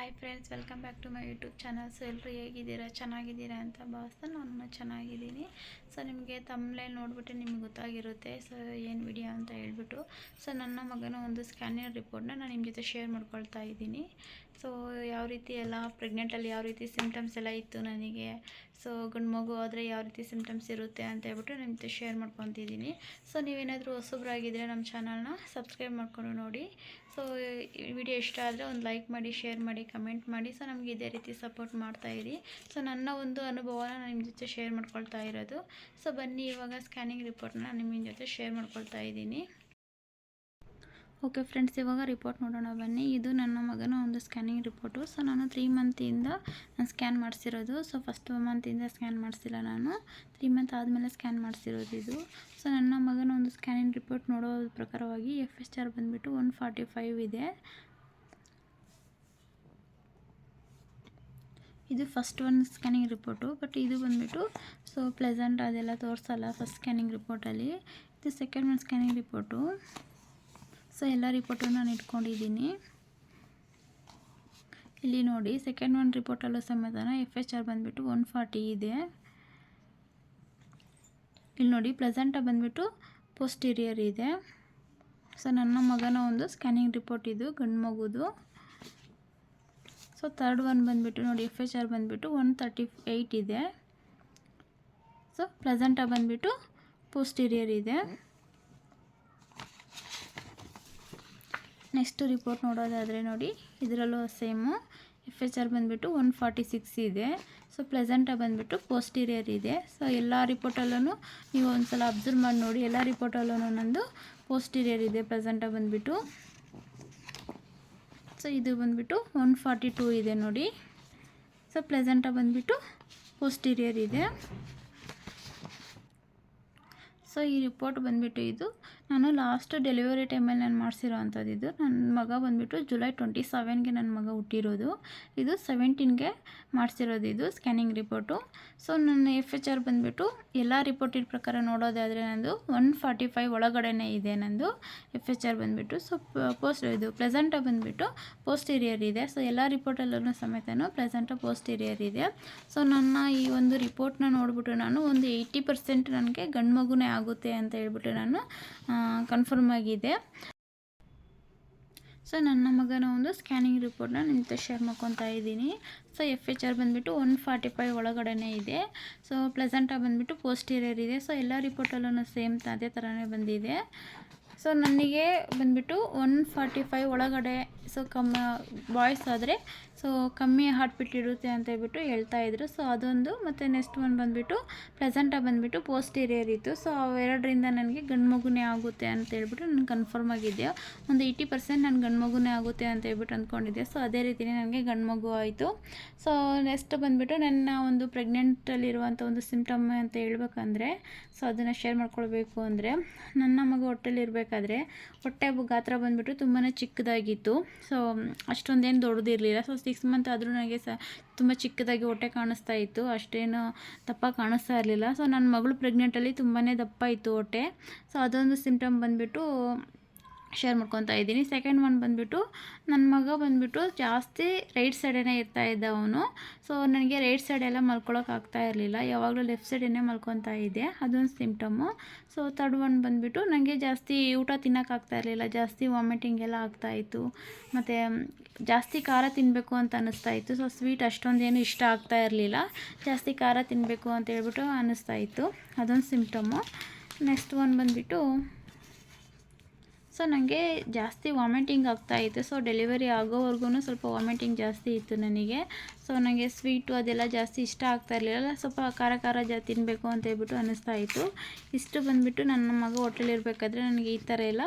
Hi friends welcome back to my YouTube channels ಎಲ್ಲರೂ ಹೇಗಿದ್ದೀರಾ? ಚೆನ್ನಾಗಿದ್ದೀರಾ ಅಂತ ಭಾವಿಸ್ತಾ ನಾನು ಚೆನ್ನಾಗಿದ್ದೀನಿ. ಸೊ ನಿಮಗೆ ತಮ್ಮಲೆ ನೋಡಿಬಿಟ್ಟು ನಿಮ್ಗೆ ಗೊತ್ತಾಗಿರುತ್ತೆ. ಸೊ ಏನು ವಿಡಿಯೋ ಅಂತ ಹೇಳ್ಬಿಟ್ಟು. ಸೊ ನನ್ನ ಮಗನ ಒಂದು ಸ್ಕ್ಯಾನಿಂಗ್ ರಿಪೋರ್ಟ್ನ ನಾನು ನಿಮ್ಮ ಜೊತೆ ಶೇರ್ ಮಾಡ್ಕೊಳ್ತಾ ಇದ್ದೀನಿ. ಸೊ ಯಾವ ರೀತಿ ಎಲ್ಲ ಪ್ರೆಗ್ನೆಂಟಲ್ಲಿ ಯಾವ ರೀತಿ ಸಿಮ್ಟಮ್ಸ್ ಎಲ್ಲ ಇತ್ತು ನನಗೆ? ಸೊ ಗಂಡು ಮಗು ಆದರೆ ಯಾವ ರೀತಿ ಸಿಮ್ಟಮ್ಸ್ ಇರುತ್ತೆ ಅಂತ ಹೇಳ್ಬಿಟ್ಟು ನಿಮ್ಮ ಜೊತೆ ಶೇರ್ ಮಾಡ್ಕೊತಿದ್ದೀನಿ. ಸೊ ನೀವೇನಾದರೂ ಹೊಸಬ್ರಾಗಿದ್ದರೆ ನಮ್ಮ ಚಾನಲ್ನ ಸಬ್ಸ್ಕ್ರೈಬ್ ಮಾಡ್ಕೊಂಡು ನೋಡಿ. ಸೊ ವಿಡಿಯೋ ಇಷ್ಟ ಆದರೆ ಒಂದು ಲೈಕ್ ಮಾಡಿ ಶೇರ್ ಮಾಡಿ ಕಮೆಂಟ್ ಮಾಡಿ. ಸೊ ನಮಗೆ ಇದೇ ರೀತಿ ಸಪೋರ್ಟ್ ಮಾಡ್ತಾಯಿರಿ ಸೊ ನನ್ನ ಒಂದು ಅನುಭವನ ನಿಮ್ಮ ಜೊತೆ ಶೇರ್ ಮಾಡ್ಕೊಳ್ತಾ ಇರೋದು. ಸೊ ಬನ್ನಿ ಇವಾಗ ಸ್ಕ್ಯಾನಿಂಗ್ ರಿಪೋರ್ಟ್ನ ನಿಮ್ಮ ಜೊತೆ ಶೇರ್ ಮಾಡ್ಕೊಳ್ತಾ ಇದ್ದೀನಿ. ಓಕೆ ಫ್ರೆಂಡ್ಸ್ ಇವಾಗ ರಿಪೋರ್ಟ್ ನೋಡೋಣ. ಬನ್ನಿ, ಇದು ನನ್ನ ಮಗನ ಒಂದು ಸ್ಕ್ಯಾನಿಂಗ್ ರಿಪೋರ್ಟು ಸೊ ನಾನು ತ್ರೀ ಮಂತಿಂದ ನಾನು ಸ್ಕ್ಯಾನ್ ಮಾಡಿಸಿರೋದು. ಸೊ ಫಸ್ಟ್ ಮಂತಿಂದ ಸ್ಕ್ಯಾನ್ ಮಾಡಿಸಿಲ್ಲ ನಾನು. ತ್ರೀ ಮಂತ್ ಆದಮೇಲೆ ಸ್ಕ್ಯಾನ್ ಮಾಡಿಸಿರೋದು ಇದು. ಸೊ ನನ್ನ ಮಗನ ಒಂದು ಸ್ಕ್ಯಾನಿಂಗ್ ರಿಪೋರ್ಟ್ ನೋಡೋ ಪ್ರಕಾರವಾಗಿ ಎಫ್ ಎಸ್ ಆರ್ ಬಂದುಬಿಟ್ಟು ಒನ್ ಫಾರ್ಟಿ ಫೈವ್ ಇದೆ. ಇದು first one scanning report but ಇದು ಬಂದುಬಿಟ್ಟು ಸೊ ಪ್ಲೆಸೆಂಟ್ ಅದೆಲ್ಲ ತೋರಿಸಲ್ಲ ಫಸ್ಟ್ ಸ್ಕ್ಯಾನಿಂಗ್ ರಿಪೋರ್ಟಲ್ಲಿ ಇದು second one scanning report so, ಎಲ್ಲ ರಿಪೋರ್ಟು ನಾನು ಇಟ್ಕೊಂಡಿದ್ದೀನಿ. ಇಲ್ಲಿ ನೋಡಿ ಸೆಕೆಂಡ್ ಒನ್ ರಿಪೋರ್ಟಲ್ಲೂ ಸಮಾಧಾನ. ಎಫ್ ಎಚ್ ಆರ್ ಬಂದುಬಿಟ್ಟು ಒನ್ ಫಾರ್ಟಿ ಇದೆ. ಇಲ್ಲಿ ನೋಡಿ ಪ್ರೆಸೆಂಟ ಬಂದುಬಿಟ್ಟು ಪೋಸ್ಟೀರಿಯರ್ ಇದೆ. ಸೊ, ನನ್ನ ಮಗನ ಒಂದು ಸ್ಕ್ಯಾನಿಂಗ್ ರಿಪೋರ್ಟ್ ಇದು, ಗಂಡು ಮಗುದು. ಸೊ ತರ್ಡ್ ಒನ್ ಬಂದುಬಿಟ್ಟು ನೋಡಿ ಎಫ್ ಎಚ್ ಆರ್ ಬಂದುಬಿಟ್ಟು ಒನ್ ತರ್ಟಿ ಏಯ್ಟ್ ಇದೆ. ಸೊ ಪ್ರೆಸೆಂಟ ಬಂದುಬಿಟ್ಟು ಪೋಸ್ಟೀರಿಯರ್ ಇದೆ. ನೆಕ್ಸ್ಟ್ ರಿಪೋರ್ಟ್ ನೋಡೋದಾದರೆ ನೋಡಿ, ಇದರಲ್ಲೂ ಸೇಮು ಎಫ್ ಎಚ್ ಆರ್ ಬಂದುಬಿಟ್ಟು ಒನ್ ಫಾರ್ಟಿ ಸಿಕ್ಸ್ ಇದೆ ಸೊ ಪ್ಲೆಸೆಂಟಾಗಿ ಬಂದುಬಿಟ್ಟು ಪೋಸ್ಟೀರಿಯರ್ ಇದೆ. ಸೊ ಎಲ್ಲ ರಿಪೋರ್ಟಲ್ಲೂ ನೀವು ಒಂದು ಸಲ ಅಬ್ಸರ್ವ್ ಮಾಡಿ ನೋಡಿ. ಎಲ್ಲ ರಿಪೋರ್ಟಲ್ಲೂ ನಂದು ಪೋಸ್ಟೀರಿಯರ್ ಇದೆ ಪ್ರೆಸೆಂಟಾಗಿ ಬಂದುಬಿಟ್ಟು. ಸೊ ಇದು ಬಂದುಬಿಟ್ಟು ಒನ್ ಫಾರ್ಟಿ ಟೂ ಇದೆ ನೋಡಿ. ಸೊ ಪ್ಲೆಸೆಂಟಾಗಿ ಬಂದುಬಿಟ್ಟು ಪೋಸ್ಟೀರಿಯರ್ ಇದೆ. ಸೊ ಈ ರಿಪೋರ್ಟ್ ಬಂದುಬಿಟ್ಟು ಇದು, ನಾನು ಲಾಸ್ಟ್ ಡೆಲಿವರಿ ಟೈಮಲ್ಲಿ ನಾನು ಮಾಡಿಸಿರೋ ಅಂಥದ್ದು ಇದು. ನನ್ನ ಮಗ ಬಂದುಬಿಟ್ಟು ಜುಲೈ ಟ್ವೆಂಟಿ ಸೆವೆನ್ಗೆ ನನ್ನ ಮಗ ಹುಟ್ಟಿರೋದು. ಇದು ಸೆವೆಂಟೀನ್ಗೆ ಮಾಡಿಸಿರೋದು ಇದು ಸ್ಕ್ಯಾನಿಂಗ್ ರಿಪೋರ್ಟು ಸೊ ನನ್ನ ಎಫ್ ಎಚ್ ಆರ್ ಬಂದುಬಿಟ್ಟು ಎಲ್ಲ ರಿಪೋರ್ಟಿನ ಪ್ರಕಾರ ನೋಡೋದಾದರೆ ನಂದು ಒನ್ ಫಾರ್ಟಿ ಫೈವ್ ಒಳಗಡೆನೇ ಇದೆ ನಂದು ಎಫ್ ಎಚ್ ಆರ್ ಬಂದುಬಿಟ್ಟು. ಸೊ ಪೋಸ್ಟ್ ಇದು ಪ್ರೆಸೆಂಟಾಗಿ ಬಂದುಬಿಟ್ಟು ಪೋಸ್ಟೀರಿಯರ್ ಇದೆ. ಸೊ ಎಲ್ಲ ರಿಪೋರ್ಟಲ್ಲೂ ಸಮೇತನೂ ಪ್ರೆಸೆಂಟ ಪೋಸ್ಟೀರಿಯರ್ ಇದೆ. ಸೊ ನನ್ನ ಈ ಒಂದು ರಿಪೋರ್ಟ್ನ ನೋಡಿಬಿಟ್ಟು ನಾನು ಒಂದು ಏಯ್ಟಿ ಪರ್ಸೆಂಟ್ ನನಗೆ ಗಂಡು ಮಗುನೇ ಆಗುತ್ತೆ ಅಂತ ಹೇಳ್ಬಿಟ್ಟು ನಾನು ಕನ್ಫರ್ಮ್ ಆಗಿದೆ. ಸೊ ನನ್ನ ಮಗನ ಒಂದು ಸ್ಕ್ಯಾನಿಂಗ್ ರಿಪೋರ್ಟ್ನ ನಿಮ್ಮ ಶೇರ್ ಮಾಡ್ಕೊತಾ ಇದ್ದೀನಿ. ಸೊ ಎಫ್ ಎಚ್ ಆರ್ ಬಂದುಬಿಟ್ಟು ಒನ್ ಫಾರ್ಟಿ ಫೈವ್ ಒಳಗಡೆ ಇದೆ ಸೊ ಪ್ಲೆಸೆಂಟಾಗಿ ಬಂದುಬಿಟ್ಟು ಪೋಸ್ಟೀರಿಯರ್ ಇದೆ. ಸೊ ಎಲ್ಲ ರಿಪೋರ್ಟಲ್ಲೂ ಸೇಮ್ ಅದೇ ಥರನೇ ಬಂದಿದೆ. ಸೊ ನನಗೆ ಬಂದುಬಿಟ್ಟು ಒನ್ ಫಾರ್ಟಿ ಫೈವ್ ಒಳಗಡೆ ಸೊ ಕಮ್ಮ ಬಾಯ್ಸ್ ಆದರೆ ಸೊ ಕಮ್ಮಿ ಹಾರ್ಟ್ ಬಿಟ್ ಇರುತ್ತೆ ಅಂತ ಹೇಳ್ಬಿಟ್ಟು ಹೇಳ್ತಾಯಿದ್ರು ಸೊ ಅದೊಂದು, ಮತ್ತು ನೆಕ್ಸ್ಟ್ ಒನ್ ಬಂದುಬಿಟ್ಟು ಪ್ರೆಸೆಂಟಾಗಿ ಬಂದುಬಿಟ್ಟು ಪೋಸ್ಟೀರಿಯರ್ ಇತ್ತು. ಸೊ ಅವೆರಡರಿಂದ ನನಗೆ ಗಂಡು ಮಗುನೇ ಆಗುತ್ತೆ ಅಂತ ಹೇಳ್ಬಿಟ್ಟು ನಾನು ಕನ್ಫರ್ಮ್ ಆಗಿದ್ದೆ. ಒಂದು ಏಯ್ಟಿ ಪರ್ಸೆಂಟ್ ನಾನು ಗಂಡು ಮಗುನೇ ಆಗುತ್ತೆ ಅಂತ ಹೇಳ್ಬಿಟ್ಟು ಅಂದ್ಕೊಂಡಿದ್ದೆ. ಸೊ ಅದೇ ರೀತಿಯೇ ನನಗೆ ಗಂಡು ಮಗು ಆಯಿತು. ಸೊ ನೆಕ್ಸ್ಟ್ ಬಂದುಬಿಟ್ಟು ನನ್ನ ಒಂದು ಪ್ರೆಗ್ನೆಂಟಲ್ಲಿರುವಂಥ ಒಂದು ಸಿಮ್ಟಮ್ ಅಂತ ಹೇಳ್ಬೇಕಂದ್ರೆ ಸೊ ಅದನ್ನು ಶೇರ್ ಮಾಡ್ಕೊಳ್ಬೇಕು ಅಂದರೆ, ನನ್ನ ಮಗು ಹೊಟ್ಟೆಲಿರಬೇಕಾದ್ರೆ ಹೊಟ್ಟೆ ಗಾತ್ರ ಬಂದುಬಿಟ್ಟು ತುಂಬಾ ಚಿಕ್ಕದಾಗಿತ್ತು. ಸೊ ಅಷ್ಟೊಂದೇನು ದೊಡ್ಡದಿರಲಿಲ್ಲ. ಸೊ ಸಿಕ್ಸ್ ಮಂತ್ ಆದರೂ ನನಗೆ ಸ ತುಂಬ ಚಿಕ್ಕದಾಗಿ ಹೊಟ್ಟೆ ಕಾಣಿಸ್ತಾ ಇತ್ತು. ಅಷ್ಟೇನು ದಪ್ಪ ಕಾಣಿಸ್ತಾ ಇರಲಿಲ್ಲ. ಸೊ ನನ್ನ ಮಗಳು ಪ್ರೆಗ್ನೆಂಟಲ್ಲಿ ತುಂಬಾ ದಪ್ಪ ಇತ್ತು ಹೊಟ್ಟೆ. ಸೊ ಅದೊಂದು ಸಿಂಪ್ಟಮ್ ಬಂದುಬಿಟ್ಟು ಶೇರ್ ಮಾಡ್ಕೊತಾ ಇದ್ದೀನಿ. ಸೆಕೆಂಡ್ ಒನ್ ಬಂದುಬಿಟ್ಟು ನನ್ನ ಮಗ ಬಂದುಬಿಟ್ಟು ಜಾಸ್ತಿ ರೈಟ್ ಸೈಡೇ ಇರ್ತಾ ಇದ್ದ ಅವನು. ಸೊ ನನಗೆ ರೈಟ್ ಸೈಡೆಲ್ಲ ಮಲ್ಕೊಳ್ಳೋಕ್ಕಾಗ್ತಾ ಆಗ್ತಾ ಇರಲಿಲ್ಲ. ಯಾವಾಗಲೂ ಲೆಫ್ಟ್ ಸೈಡೇ ಮಲ್ಕೊತಾ ಇದ್ದೆ. ಅದೊಂದು ಸಿಂಪ್ಟಮು ಸೊ ತರ್ಡ್ ಒನ್ ಬಂದುಬಿಟ್ಟು ನನಗೆ ಜಾಸ್ತಿ ಊಟ ತಿನ್ನೋಕ್ಕಾಗ್ತಾ ಇರಲಿಲ್ಲ. ಜಾಸ್ತಿ ವಾಮಿಟಿಂಗ್ ಎಲ್ಲ ಆಗ್ತಾಯಿತ್ತು ಮತ್ತು ಜಾಸ್ತಿ ಖಾರ ತಿನ್ನಬೇಕು ಅಂತ ಅನ್ನಿಸ್ತಾ ಇತ್ತು. ಸೊ ಸ್ವೀಟ್ ಅಷ್ಟೊಂದೇನು ಇಷ್ಟ ಆಗ್ತಾ ಇರಲಿಲ್ಲ. ಜಾಸ್ತಿ ಖಾರ ತಿನ್ನಬೇಕು ಅಂತ ಹೇಳ್ಬಿಟ್ಟು ಅನ್ನಿಸ್ತಾ ಇತ್ತು. ಅದೊಂದು ಸಿಂಪ್ಟಮು ನೆಕ್ಸ್ಟ್ ಒನ್ ಬಂದುಬಿಟ್ಟು ಸೊ ನನಗೆ ಜಾಸ್ತಿ ವಾಮಿಟಿಂಗ್ ಆಗ್ತಾಯಿತ್ತು ಸೊ ಡೆಲಿವರಿ ಆಗೋವರೆಗೂ ಸ್ವಲ್ಪ ವಾಮಿಟಿಂಗ್ ಜಾಸ್ತಿ ಇತ್ತು ನನಗೆ. ಸೊ ನನಗೆ ಸ್ವೀಟು ಅದೆಲ್ಲ ಜಾಸ್ತಿ ಇಷ್ಟ ಆಗ್ತಾ ಇರಲಿಲ್ಲ. ಸ್ವಲ್ಪ ಖಾರ ಖಾರ ಜಾ ತಿನ್ನಬೇಕು ಅಂತ ಹೇಳ್ಬಿಟ್ಟು ಅನ್ನಿಸ್ತಾ ಇತ್ತು. ಇಷ್ಟು ಬಂದುಬಿಟ್ಟು ನನ್ನ ಮಗ ಹೋಟೆಲಿರಬೇಕಾದ್ರೆ ನನಗೆ ಈ ಥರ ಎಲ್ಲ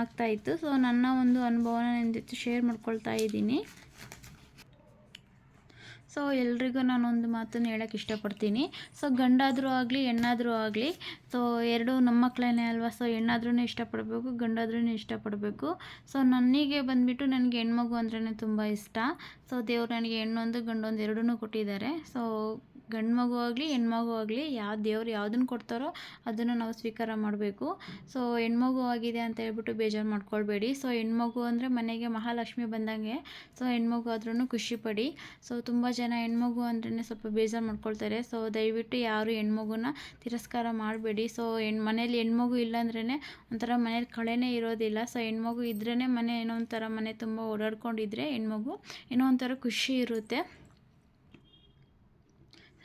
ಆಗ್ತಾಯಿತ್ತು ಸೊ ನನ್ನ ಒಂದು ಅನುಭವನ ನನ್ನ ಜೊತೆ ಶೇರ್ ಮಾಡ್ಕೊಳ್ತಾ ಇದ್ದೀನಿ. ಸೊ ಎಲ್ರಿಗೂ ನಾನೊಂದು ಮಾತನ್ನು ಹೇಳೋಕ್ಕೆ ಇಷ್ಟಪಡ್ತೀನಿ. ಸೊ ಗಂಡಾದರೂ ಆಗಲಿ, ಹೆಣ್ಣಾದರೂ ಆಗಲಿ, ಸೊ ಎರಡು ನಮ್ಮ ಮಕ್ಕಳೇ ಅಲ್ವಾ? ಸೊ ಹೆಣ್ಣಾದ್ರೂ ಇಷ್ಟಪಡಬೇಕು ಗಂಡಾದ್ರೂ ಇಷ್ಟಪಡಬೇಕು. ಸೊ ನನಗೆ ಬಂದುಬಿಟ್ಟು ನನಗೆ ಹೆಣ್ಮಗು ಅಂದ್ರೇ ತುಂಬ ಇಷ್ಟ. ಸೊ ದೇವ್ರು ನನಗೆ ಹೆಣ್ಣೊಂದು, ಗಂಡೊಂದು ಎರಡೂ ಕೊಟ್ಟಿದ್ದಾರೆ. ಸೊ ಗಂಡು ಮಗು ಆಗಲಿ, ಹೆಣ್ಮಗು ಆಗಲಿ ಯಾವ ದೇವ್ರು ಯಾವುದನ್ನು ಕೊಡ್ತಾರೋ ಅದನ್ನು ನಾವು ಸ್ವೀಕಾರ ಮಾಡಬೇಕು. ಸೊ ಹೆಣ್ಮಗು ಆಗಿದೆ ಅಂತ ಹೇಳ್ಬಿಟ್ಟು ಬೇಜಾರು ಮಾಡ್ಕೊಳ್ಬೇಡಿ. ಸೊ ಹೆಣ್ಮಗು ಅಂದರೆ ಮನೆಗೆ ಮಹಾಲಕ್ಷ್ಮಿ ಬಂದಂಗೆ ಸೊ ಹೆಣ್ಮಗು ಆದ್ರೂ ಖುಷಿಪಡಿ ಸೊ ತುಂಬ ಜನ ಹೆಣ್ಮಗು ಅಂದ್ರೇ ಸ್ವಲ್ಪ ಬೇಜಾರು ಮಾಡ್ಕೊಳ್ತಾರೆ. ಸೊ ದಯವಿಟ್ಟು ಯಾರು ಹೆಣ್ಮಗುನ ತಿರಸ್ಕಾರ ಮಾಡಬೇಡಿ. ಸೊ ಹೆಣ್, ಮನೇಲಿ ಹೆಣ್ಮಗು ಇಲ್ಲಾಂದ್ರೇ ಒಂಥರ ಮನೇಲಿ ಕಳೆನೇ ಇರೋದಿಲ್ಲ. ಸೊ ಹೆಣ್ಮಗು ಇದ್ರೇ ಮನೆ ಏನೋ ಒಂಥರ ಮನೆ ತುಂಬ ಓಡಾಡ್ಕೊಂಡಿದ್ರೆ ಹೆಣ್ಮಗು ಏನೋ ಒಂಥರ ಖುಷಿ ಇರುತ್ತೆ.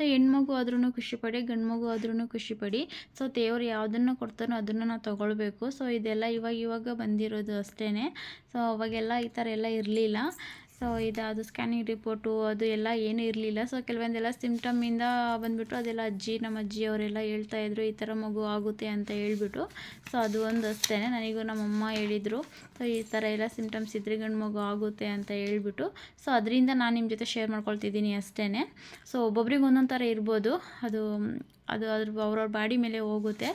ಸೊ ಹೆಣ್ಮಗು ಆದ್ರೂ ಖುಷಿಪಡಿ ಗಂಡು ಮಗು ಆದ್ರೂ ಖುಷಿಪಡಿ ಸೊ ದೇವ್ರು ಯಾವುದನ್ನು ಕೊಡ್ತಾನೋ ಅದನ್ನು ನಾವು ತೊಗೊಳ್ಬೇಕು. ಸೊ ಇದೆಲ್ಲ ಇವಾಗ ಇವಾಗ ಬಂದಿರೋದು ಅಷ್ಟೇ ಸೊ ಅವಾಗೆಲ್ಲ ಈ ಥರ ಎಲ್ಲ ಇರಲಿಲ್ಲ. ಸೊ ಇದು ಅದು ಸ್ಕ್ಯಾನಿಂಗ್ ರಿಪೋರ್ಟು ಅದು ಎಲ್ಲ ಏನೂ ಇರಲಿಲ್ಲ. ಸೊ ಕೆಲವೊಂದೆಲ್ಲ ಸಿಮ್ಟಮಿಂದ ಬಂದುಬಿಟ್ಟು ಅದೆಲ್ಲ ಅಜ್ಜಿ, ನಮ್ಮ ಅಜ್ಜಿ ಅವರೆಲ್ಲ ಹೇಳ್ತಾಯಿದ್ರು ಈ ಥರ ಮಗು ಆಗುತ್ತೆ ಅಂತ ಹೇಳ್ಬಿಟ್ಟು. ಸೊ ಅದು ಒಂದು ಅಷ್ಟೇ ನನಗೂ ನಮ್ಮಮ್ಮ ಹೇಳಿದರು ಸೊ ಈ ಥರ ಎಲ್ಲ ಸಿಮ್ಟಮ್ಸ್ ಇದ್ರೆ ಗಂಡು ಮಗು ಆಗುತ್ತೆ ಅಂತ ಹೇಳ್ಬಿಟ್ಟು. ಸೊ ಅದರಿಂದ ನಾನು ನಿಮ್ಮ ಜೊತೆ ಶೇರ್ ಮಾಡ್ಕೊಳ್ತಿದ್ದೀನಿ ಅಷ್ಟೇ ಸೊ ಒಬ್ಬೊಬ್ರಿಗೆ ಒಂದೊಂದು ಥರ ಇರ್ಬೋದು. ಅದು ಅದು ಅದ್ರ ಅವ್ರವ್ರ ಬಾಡಿ ಮೇಲೆ ಹೋಗುತ್ತೆ.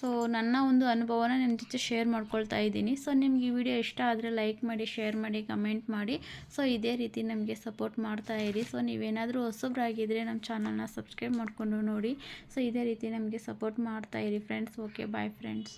ಸೊ ನನ್ನ ಒಂದು ಅನುಭವನ ನಿಮ್ಮ ಜೊತೆ ಶೇರ್ ಮಾಡ್ಕೊಳ್ತಾ ಇದ್ದೀನಿ. ಸೊ ನಿಮ್ಗೆ ಈ ವಿಡಿಯೋ ಇಷ್ಟ ಆದರೆ ಲೈಕ್ ಮಾಡಿ ಶೇರ್ ಮಾಡಿ ಕಮೆಂಟ್ ಮಾಡಿ. ಸೊ ಇದೇ ರೀತಿ ನಮಗೆ ಸಪೋರ್ಟ್ ಮಾಡ್ತಾ ಇರಿ. ಸೊ ನೀವೇನಾದರೂ ಹೊಸಬ್ರಾಗಿದ್ದರೆ ನಮ್ಮ ಚಾನಲ್ನ ಸಬ್ಸ್ಕ್ರೈಬ್ ಮಾಡಿಕೊಂಡು ನೋಡಿ. ಸೊ ಇದೇ ರೀತಿ ನಮಗೆ ಸಪೋರ್ಟ್ ಮಾಡ್ತಾ ಇರಿ ಫ್ರೆಂಡ್ಸ್ ಓಕೆ ಬಾಯ್ ಫ್ರೆಂಡ್ಸ್